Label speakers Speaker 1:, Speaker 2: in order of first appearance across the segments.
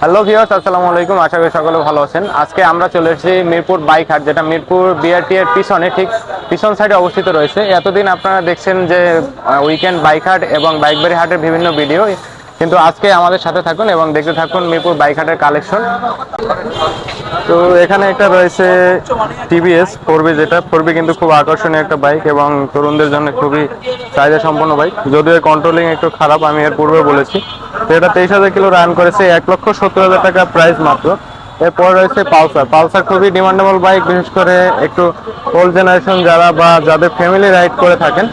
Speaker 1: Hello ভিওস আসসালামু আলাইকুম। আশা করি সকলে ভালো আছেন। আজকে আমরা চলে এসেছি মিরপুর বাইক হাট যেটা মিরপুর বিআরটি এর পিছনে, ঠিক পিছন সাইডে অবস্থিত রয়েছে। এতদিন আপনারা দেখছেন যে উইকেন্ড বাইক হাট এবং বাইকবাড়ি হাটের বিভিন্ন ভিডিও কিন্তু আজকে আমাদের সাথে থাকুন এবং দেখতে থাকুন মিরপুর বাইক হাটের কালেকশন তো এখানে একটা রয়েছে টিভিএস ফোর বি যেটা। ফোর বি কিন্তু খুব আকর্ষণীয় একটা বাইক এবং তরুণদের জন্য খুবই চাহিদা সম্পন্ন বাইক যদিও কন্ট্রোলিং একটু খারাপ, আমি এর পূর্বে বলেছি। তো এটা তেইশ হাজার কিলো রান করেছে, এক লক্ষ সত্তর হাজার টাকা প্রাইস মাত্র। এরপর রয়েছে পালসার পালসার খুবই ডিমান্ডেবল বাইক বিশেষ করে একটু ওল্ড জেনারেশন যারা বা যাদের ফ্যামিলি রাইড করে থাকেন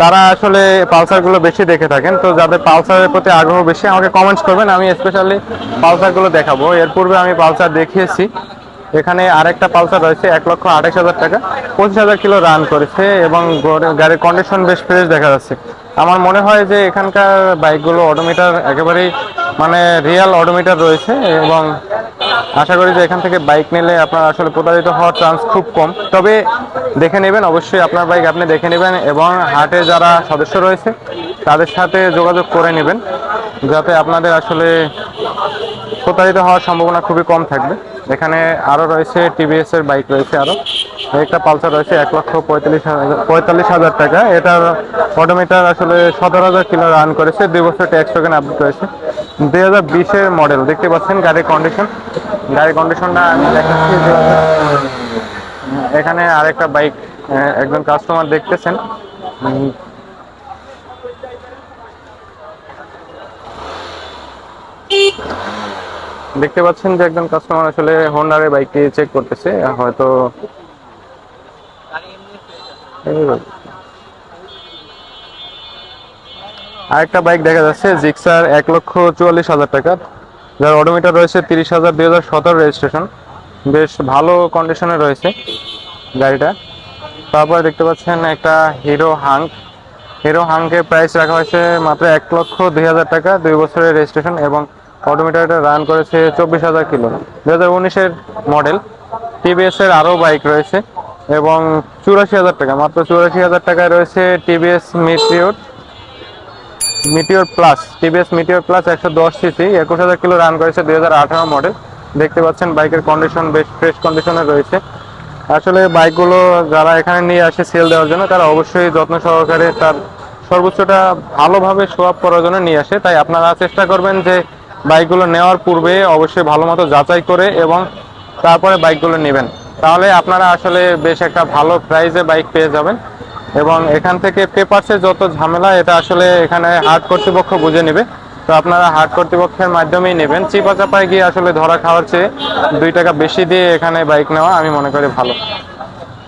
Speaker 1: তারা আসলে পালসারগুলো বেশি দেখে থাকেন, তো যাদের পালসারের প্রতি আগ্রহ বেশি, আমাকে কমেন্টস করবেন, আমি স্পেশালি পালসারগুলো দেখাবো। এর পূর্বে আমি পালসার দেখিয়েছি। এখানে আরেকটা পালসার রয়েছে, এক লক্ষ আঠাশ হাজার টাকা। পঁচিশ হাজার কিলো রান করেছে এবং গাড়ির কন্ডিশন বেশ ফ্রেশ দেখা যাচ্ছে। আমার মনে হয় যে এখানকার বাইকগুলো অটোমিটার একেবারেই মানে রিয়েল অটোমিটার রয়েছে এবং আশা করি যে এখান থেকে বাইক নিলে আপনার আসলে প্রতারিত হওয়ার চান্স খুব কম। তবে দেখে নেবেন, অবশ্যই আপনার বাইক আপনি দেখে নেবেন এবং হাটে যারা সদস্য রয়েছে, তাদের সাথে যোগাযোগ করে নেবেন যাতে আপনাদের আসলে প্রতারিত হওয়ার সম্ভাবনা খুবই কম থাকবে। এখানে আরও রয়েছে টিভিএস এর বাইক রয়েছে আরও একটা পালসার রয়েছে এক লক্ষ পঁয়তাল্লিশ পঁয়তাল্লিশ হাজার টাকা। এটার অটোমিটার আসলে সতেরো হাজার কিলো রান করেছে। দুই বছর ট্যাক্স টোকেন আপডেট করেছে দুই হাজার বিশের মডেল দেখতে পাচ্ছেন গাড়ির কন্ডিশন গাড়ির কন্ডিশনটা আমি দেখাচ্ছি এখানে আরেকটা বাইক একজন কাস্টমার দেখতেছেন। দেখতে পাচ্ছেন যে একজন কাস্টমার আসলে হোন্ডারের বাইকটি চেক করতেছে, হয়তো আরেকটা বাইক দেখা যাচ্ছে জিক্সার এক লক্ষ চুয়াল্লিশ হাজার টাকা। যার অডোমিটার রয়েছে তিরিশ হাজার দুই হাজার সতেরো রেজিস্ট্রেশন বেশ ভালো কন্ডিশনে রয়েছে গাড়িটা। তারপরে দেখতে পাচ্ছেন একটা হিরো হাঙ্ক হিরো হাঙ্কের প্রাইস রাখা হয়েছে মাত্র এক লক্ষ দুই হাজার টাকা, দুই বছরের রেজিস্ট্রেশন এবং অটোমিটারটা রান করেছে চব্বিশ হাজার কিলো। দু হাজার উনিশের মডেল টিভিএস এর আরও বাইক রয়েছে এবং চুরাশি হাজার টাকা, মাত্র চুরাশি হাজার টাকায় রয়েছে TVS Meteor Meteor plus TVS Meteor plus একশো দশ সিসি একুশ হাজার কিলো রান করেছে দুই হাজার আঠারো মডেল দেখতে পাচ্ছেন বাইকের কন্ডিশন বেশ ফ্রেশ কন্ডিশনে রয়েছে। আসলে বাইকগুলো যারা এখানে নিয়ে আসে সেল দেওয়ার জন্য, তারা অবশ্যই যত্ন সহকারে তার সর্বোচ্চটা ভালোভাবে শো আপ করার জন্য নিয়ে আসে। তাই আপনারা চেষ্টা করবেন যে বাইকগুলো নেওয়ার পূর্বে অবশ্যই ভালো মতো যাচাই করে এবং তারপরে বাইকগুলো নেবেন। তাহলে আপনারা আসলে বেশ একটা ভালো প্রাইসে বাইক পেয়ে যাবেন। এবং এখান থেকে পেপারসে যত ঝামেলা, এটা আসলে এখানে হাট কর্তৃপক্ষ বুঝে নেবে। তো আপনারা হাট কর্তৃপক্ষের মাধ্যমেই নেবেন। চিপা চাপায় গিয়ে আসলে ধরা খাওয়ার চেয়ে দুই টাকা বেশি দিয়ে এখানে বাইক নেওয়া আমি মনে করি ভালো।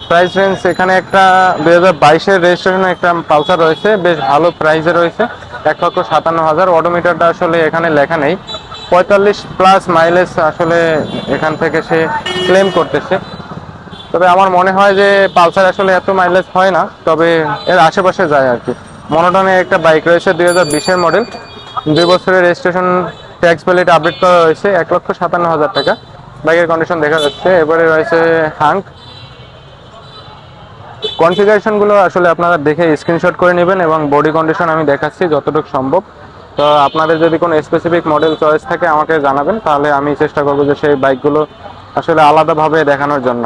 Speaker 1: প্রাইস রেঞ্জ এখানে একটা দুই হাজার বাইশের রেজিস্ট্রেশনে একটা পালসার রয়েছে, বেশ ভালো প্রাইসে রয়েছে। এক লক্ষ সাতান্ন হাজার। অটোমিটারটা আসলে এখানে লেখা নেই। পঁয়তাল্লিশ প্লাস মাইলেজ আসলে এখান থেকে সে ক্লেম করতেছে। তবে আমার মনে হয় যে পালসার আসলে এত মাইলেজ হয় না, তবে এর আশেপাশে যায় আর কি। মনোটনে একটা বাইক রয়েছে দুই হাজার বিশের মডেল দুই বছরের রেজিস্ট্রেশন ট্যাক্স প্লেট আপডেট করা রয়েছে এক লক্ষ সাতান্ন হাজার টাকা। বাইকের কন্ডিশন দেখা যাচ্ছে। এবারে রয়েছে হাঙ্ক কনফিগারেশনগুলো আসলে আপনারা দেখে স্ক্রিনশট করে নেবেন এবং বডি কন্ডিশন আমি দেখাচ্ছি যতটুকু সম্ভব। তো আপনাদের যদি কোনো স্পেসিফিক মডেল চয়েস থাকে আমাকে জানাবেন, তাহলে আমি চেষ্টা করব যে সেই বাইকগুলো আসলে আলাদাভাবে দেখানোর জন্য।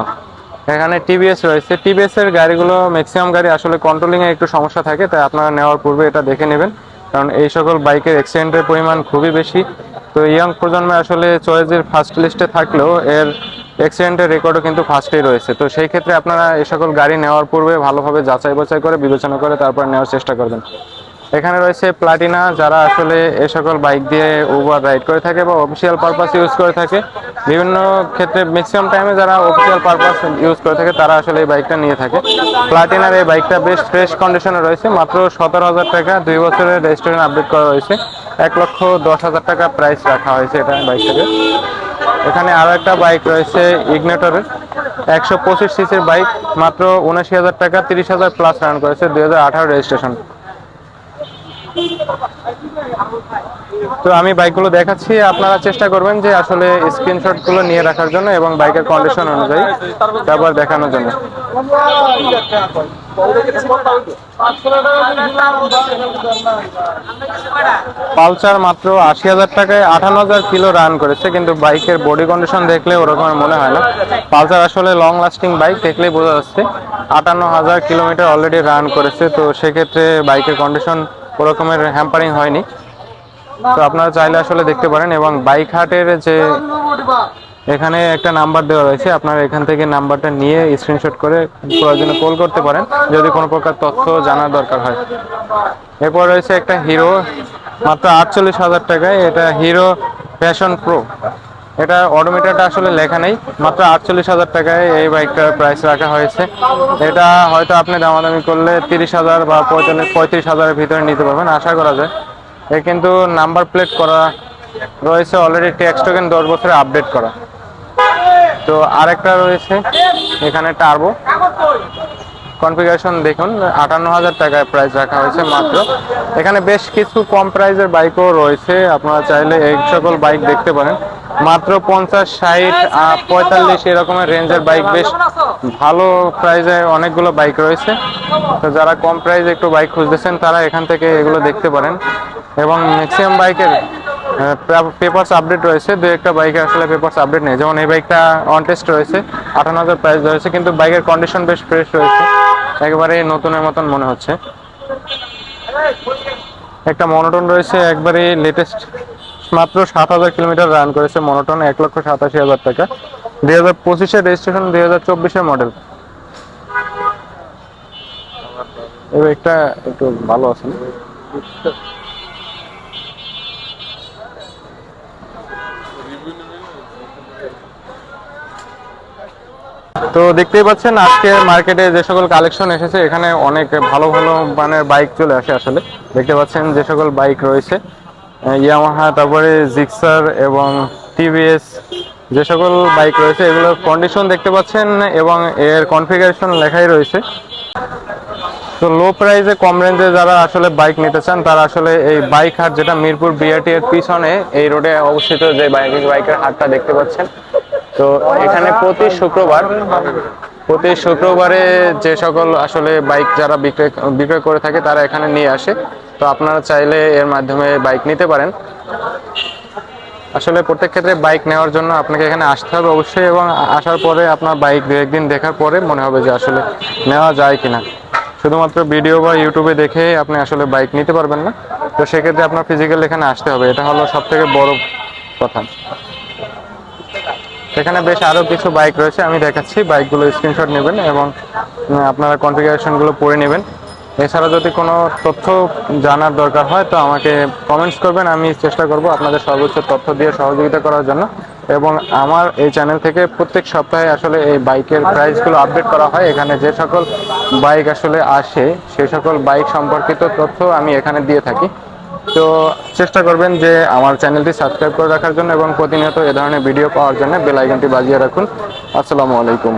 Speaker 1: এখানে টিভিএস রয়েছে। টিভিএস এর গাড়িগুলো ম্যাক্সিমাম গাড়ি আসলে কন্ট্রোলিং এ একটু সমস্যা থাকে, তাই আপনারা নেওয়ার পূর্বে এটা দেখে নেবেন। কারণ এই সকল বাইকের অ্যাক্সিডেন্টের পরিমাণ খুবই বেশি। তো ইয়াং প্রজন্মে আসলে চয়েসের ফার্স্ট লিস্টে থাকলেও এর অ্যাক্সিডেন্টের রেকর্ডও কিন্তু ফার্স্টেই রয়েছে। তো সেই ক্ষেত্রে আপনারা এই সকল গাড়ি নেওয়ার পূর্বে ভালোভাবে যাচাই বাছাই করে, বিবেচনা করে তারপর নেওয়ার চেষ্টা করবেন। এখানে রয়েছে প্লাটিনা যারা আসলে এ সকল বাইক দিয়ে ওভার রাইড করে থাকে বা অফিসিয়াল পারপাস ইউজ করে থাকে। বিভিন্ন ক্ষেত্রে ম্যাক্সিমাম টাইমে যারা অফিসিয়াল পারপাস ইউজ করে থাকে, তারা আসলে এই বাইকটা নিয়ে থাকে। প্লাটিনার এই বাইকটা বেশ ফ্রেশ কন্ডিশনে রয়েছে, মাত্র সতেরো হাজার টাকা, দুই বছরের রেজিস্ট্রেশন আপডেট করা হয়েছে। এক লক্ষ দশ হাজার টাকা প্রাইস রাখা হয়েছে এটা বাইকটাকে এখানে আরও একটা বাইক রয়েছে ইগনেটরের একশো পঁচিশ সিসির বাইক মাত্র উনাশি হাজার টাকা, তিরিশ হাজার প্লাস রান করেছে, দুই হাজার আঠারো রেজিস্ট্রেশন তো আমি বাইকগুলো দেখাচ্ছি, আপনারা চেষ্টা করবেন যে আসলে স্ক্রিনশটগুলো নিয়ে রাখার জন্য এবং বাইকের কন্ডিশন অনুযায়ী ব্যবহার দেখানোর জন্য। পালসার মাত্র আশি হাজার টাকায় আঠান্ন হাজার কিলো রান করেছে, কিন্তু বাইকের বডি কন্ডিশন দেখলে ওরকম মনে হয় না। পালসার আসলে লং লাস্টিং বাইক দেখলেই বোঝা যাচ্ছে, আটান্ন হাজার কিলোমিটার অলরেডি রান করেছে, তো সেক্ষেত্রে বাইকের কন্ডিশন ওরকমের হ্যাম্পারিং হয়নি। তো আপনারা চাইলে আসলে দেখতে পারেন এবং বাইক হাটের যে এখানে একটা নাম্বার দেওয়া রয়েছে, আপনারা এখান থেকে নাম্বারটা নিয়ে স্ক্রিনশট করে প্রয়োজনে কল করতে পারেন, যদি কোনো প্রকার তথ্য জানার দরকার হয়। এরপর রয়েছে একটা হিরো মাত্র আটচল্লিশ হাজার টাকায়, এটা হিরো ফ্যাশন প্রো এটা অডোমিটারটা আসলে লেখা নেই। মাত্র আটচল্লিশ হাজার টাকায় এই বাইকটার প্রাইস রাখা হয়েছে। এটা হয়তো আপনি দামাদামি করলে তিরিশ হাজার বা পঁয়তাল্লিশ, পঁয়ত্রিশ হাজারের ভিতরে নিতে পারবেন, আশা করা যায়। এ কিন্তু নাম্বার প্লেট করা রয়েছে অলরেডি ট্যাক্স টোকেন দশ বছরে আপডেট করা। তো আরেকটা রয়েছে, এখানে টার্বো কনফিগারেশন দেখুন, আটান্ন হাজার টাকায় প্রাইস রাখা হয়েছে মাত্র। এখানে বেশ কিছু কম প্রাইজের বাইকও রয়েছে, আপনারা চাইলে এই সকল বাইক দেখতে পারেন। মাত্র পঞ্চাশ, ষাট পঁয়তাল্লিশ এরকমের রেঞ্জের বাইক বেশ ভালো প্রাইজে অনেকগুলো বাইক রয়েছে। তো যারা কম প্রাইজে একটু বাইক খুঁজতেছেন, তারা এখান থেকে এগুলো দেখতে পারেন। এবং ম্যাক্সিমাম বাইকের পেপারস আপডেট রয়েছে। দু একটা বাইকে আসলে পেপারস আপডেট নেই। যেমন এই বাইকটা অন টেস্ট রয়েছে, আঠান্ন হাজার প্রাইস রয়েছে কিন্তু বাইকের কন্ডিশন বেশ ফ্রেশ রয়েছে। একেবারে নতুনের মতন মনে হচ্ছে। একটা মনোটন রয়েছে একবারে লেটেস্ট মাত্র সাত হাজার কিলোমিটার রান করেছে মনোটন এক লক্ষ সাতাশি হাজার টাকা। দুই হাজার পঁচিশের রেজিস্ট্রেশন দুই হাজার চব্বিশের মডেল বাইকটা একটু ভালো আছে তো দেখতেই পাচ্ছেন আজকে মার্কেটে যে সকল কালেকশন এসেছে, এখানে অনেক ভালো ভালো মানের বাইক চলে আসে আসলে। দেখতে পাচ্ছেন যে সকল বাইক রয়েছে। ইয়ামাহা তারপরে জিক্সার এবং টিভিএস যে সকল বাইক রয়েছে, এগুলোর কন্ডিশন দেখতে পাচ্ছেন এবং এর কনফিগারেশন লেখাই রয়েছে। তো লো প্রাইসে কম রেঞ্জে যারা আসলে বাইক নিতে চান, তারা আসলে এই বাইক হাট, যেটা মিরপুর বিআরটি এর পিছনে, এই রোডে অবস্থিত যে বাইক বাইকের হাটটা দেখতে পাচ্ছেন। তো এখানে প্রতি শুক্রবার প্রতি শুক্রবারে যে সকল আসলে বাইক যারা বিক্রয় বিক্রয় করে থাকে তারা এখানে নিয়ে আসে। তো আপনারা চাইলে এর মাধ্যমে বাইক নিতে পারেন। আসলে প্রত্যেক ক্ষেত্রে বাইক নেওয়ার জন্য আপনাকে এখানে আসতে হবে অবশ্যই এবং আসার পরে আপনার বাইক দু একদিন দেখার পরে মনে হবে যে আসলে নেওয়া যায় কিনা। শুধুমাত্র ভিডিও বা ইউটিউবে দেখে আপনি আসলে বাইক নিতে পারবেন না। তো সেক্ষেত্রে আপনার ফিজিক্যাল এখানে আসতে হবে। এটা হলো সব থেকে বড় কথা। এখানে বেশ আরও কিছু বাইক রয়েছে, আমি দেখাচ্ছি। বাইকগুলো স্ক্রিনশট নেবেন এবং আপনারা কনফিগারেশনগুলো পড়ে নেবেন। এছাড়া যদি কোনো তথ্য জানার দরকার হয়, তো আমাকে কমেন্টস করবেন, আমি চেষ্টা করব আপনাদের সর্বোচ্চ তথ্য দিয়ে সহযোগিতা করার জন্য। এবং আমার এই চ্যানেল থেকে প্রত্যেক সপ্তাহে আসলে এই বাইকের প্রাইসগুলো আপডেট করা হয়। এখানে যে সকল বাইক আসলে আসে সেই সকল বাইক সম্পর্কিত তথ্য আমি এখানে দিয়ে থাকি। তো চেষ্টা করবেন যে আমার চ্যানেলটি সাবস্ক্রাইব করে রাখার জন্য এবং প্রতিনিয়ত এ ধরনের ভিডিও পাওয়ার জন্য বেল আইকনটি বাজিয়ে রাখুন। আসসালামু আলাইকুম।